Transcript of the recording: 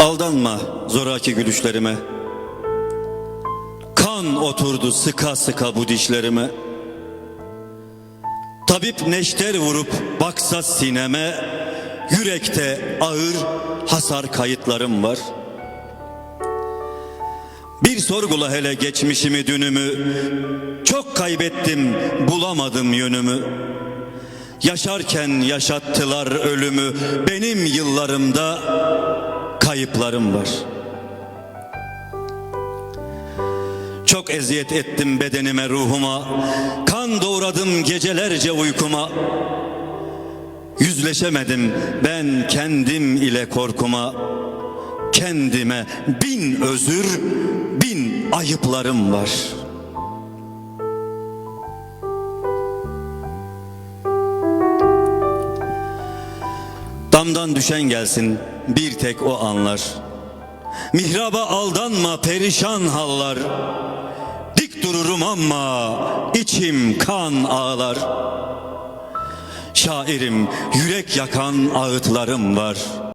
Aldanma zoraki gülüşlerime. Kan oturdu sıka sıka bu dişlerime. Tabip neşter vurup baksa sineme Yürekte ağır hasar kayıtlarım var. Bir sorgula hele geçmişimi dünümü. Çok kaybettim bulamadım yönümü. Yaşarken yaşattılar ölümü. Benim yıllarımda kayıplarım var. Çok eziyet ettim bedenime ruhuma. Kan doğradım gecelerce uykuma. Yüzleşemedim ben kendim ile korkuma. Kendime bin özür bin ayıplarım var Damdan düşen gelsin bir tek o anlar. Mihraba aldanma perişan hallar. Dik dururum ama içim kan ağlar. Şairim yürek yakan ağıtlarım var